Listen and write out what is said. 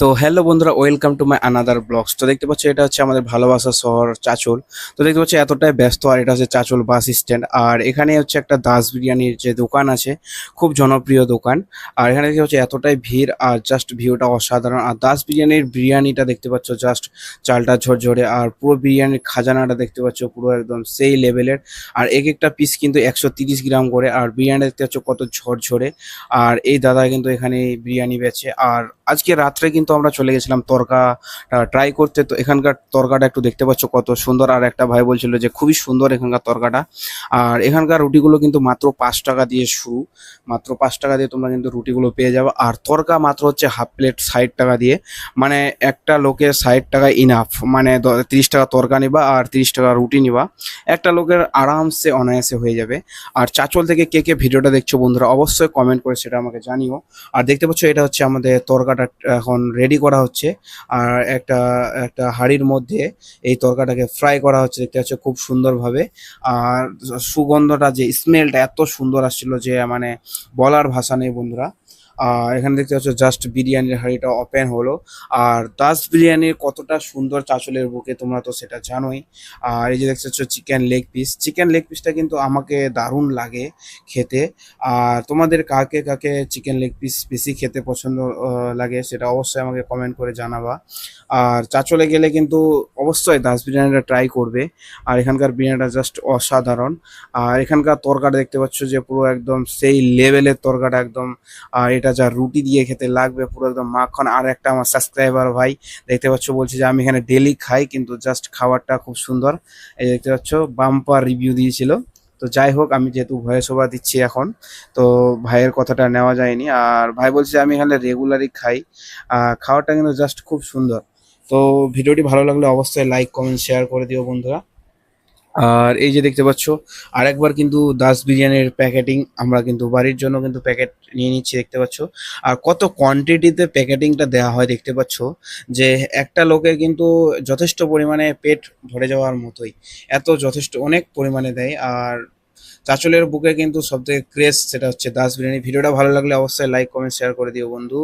তো হ্যালো বন্ধুরা welcome to my another blogs তো দেখতে পাচ্ছ, এটা হচ্ছে আমাদের ভালোবাসা শহর চাচল। তো দেখতে পাচ্ছ, এতটাই ব্যস্ত আর এটা হচ্ছে চাচল বাস স্ট্যান্ড আর এখানে হচ্ছে একটা দাস বিরিয়ানির যে দোকান আছে, খুব জনপ্রিয় দোকান। আর এখানে দেখতে পাচ্ছ, এতটাই ভিড় আর জাস্ট ভিউটা অসাধারণ। আর দাস বিরিয়ানির বিরিয়ানিটা দেখতে পাচ্ছ জাস্ট চালটা ঝরঝরে। আর পুরো বিরিয়ানির খাজানাটা দেখতে পাচ্ছ, পুরো একদম সেই লেভেলের আর এক একটা পিস কিন্তু একশো গ্রাম করে। আর বিরিয়ানি দেখতে পাচ্ছ, কত ঝরঝরে। আর এই দাদা কিন্তু এখানে বিরিয়ানি বেচে। আর আজকে রাত্রে কিন্তু আমরা চলে গেছিলাম তরকা ট্রাই করতে। তো এখানকার তরকাটা একটু দেখতে পাচ্ছ কত সুন্দর। আর একটা ভাই বলছিল যে খুবই সুন্দর এখানকার তরকাটা। আর এখানকার রুটিগুলো কিন্তু মাত্র পাঁচ টাকা দিয়ে শুরু। মাত্র পাঁচ টাকা দিয়ে তোমরা কিন্তু রুটিগুলো পেয়ে যাবে। আর তরকা মাত্র হচ্ছে হাফ প্লেট ষাট টাকা দিয়ে। মানে একটা লোকের ষাট টাকা ইনাফ মানে তিরিশ টাকা তরকা নিবা আর তিরিশ টাকা রুটি নিবা। একটা লোকের আরামসে অনায়াসে হয়ে যাবে। আর চাচল থেকে কে কে ভিডিওটা দেখছ বন্ধুরা, অবশ্যই কমেন্ট করে সেটা আমাকে জানিও। আর দেখতে পাচ্ছ এটা হচ্ছে আমাদের তরকাটা এখন রেডি করা হচ্ছে। আর একটা একটা হাড়ির মধ্যে এই তরকাটাকে ফ্রাই করা হচ্ছে, দেখতে পাচ্ছ খুব সুন্দরভাবে। আর সুগন্ধটা, যে স্মেলটা এত সুন্দর আসছিল যে মানে বলার ভাষা নেই বন্ধুরা। এখানে দেখতে পাচ্ছ জাস্ট বিরিয়ানির হাঁড়িটা ওপেন হলো। আর দাস বিরিয়ানির কতটা সুন্দর চাচলের বুকে, তোমরা তো সেটা জানোই। আর এই যে দেখতে পাচ্ছ chicken leg piece chicken leg পিসটা কিন্তু আমাকে দারুণ লাগে খেতে। আর তোমাদের কাকে কাকে চিকেন লেগ পিস বেশি খেতে পছন্দ লাগে সেটা অবশ্যই আমাকে কমেন্ট করে জানাবা। আর চাচলে গেলে কিন্তু অবশ্যই দাস বিরিয়ানিটা ট্রাই করবে। আর এখানকার বিরিয়ানিটা জাস্ট অসাধারণ। আর এখানকার তরকাটা দেখতে পাচ্ছ যে পুরো একদম সেই লেভেলের তরকাটা একদম, আর এটা যা রুটি দিয়ে খেতে লাগবে, পুরো একদম মাখন। আর একটা আমার সাবস্ক্রাইবার ভাই, দেখতে পাচ্ছ, বলছে যে আমি এখানে ডেলি খাই, কিন্তু জাস্ট খাবারটা খুব সুন্দর। এই দেখতে পাচ্ছ বাম্পার রিভিউ দিয়েছিল। তো যাই হোক, আমি যেহেতু ভয়েস ওভার দিচ্ছি এখন, তো ভাইয়ের কথাটা নেওয়া যায়নি। আর ভাই বলছে আমি এখানে রেগুলারই খাই। খাওয়াটা কিন্তু জাস্ট খুব সুন্দর। তো ভিডিওটি ভালো লাগলে অবশ্যই লাইক কমেন্ট শেয়ার করে দিও বন্ধুরা। আর এই যে দেখতে পাচ্ছ, আরেকবার কিন্তু দাস বিরিয়ানির প্যাকেটিং আমরা কিন্তু বাড়ির জন্য কিন্তু প্যাকেট নিয়ে নিচ্ছি, দেখতে পাচ্ছ। আর কত কোয়ান্টিটিতে প্যাকেটিংটা দেওয়া হয় দেখতে পাচ্ছ, যে একটা লোকের কিন্তু যথেষ্ট পরিমাণে পেট ভরে যাওয়ার মতোই, এত যথেষ্ট, অনেক পরিমাণে দেয়। আর চাচলের বুকে কিন্তু সবথেকে ক্রেজ সেটা হচ্ছে দাস বিরিয়ানি। ভিডিওটা ভালো লাগলে অবশ্যই লাইক কমেন্ট শেয়ার করে দিও বন্ধু।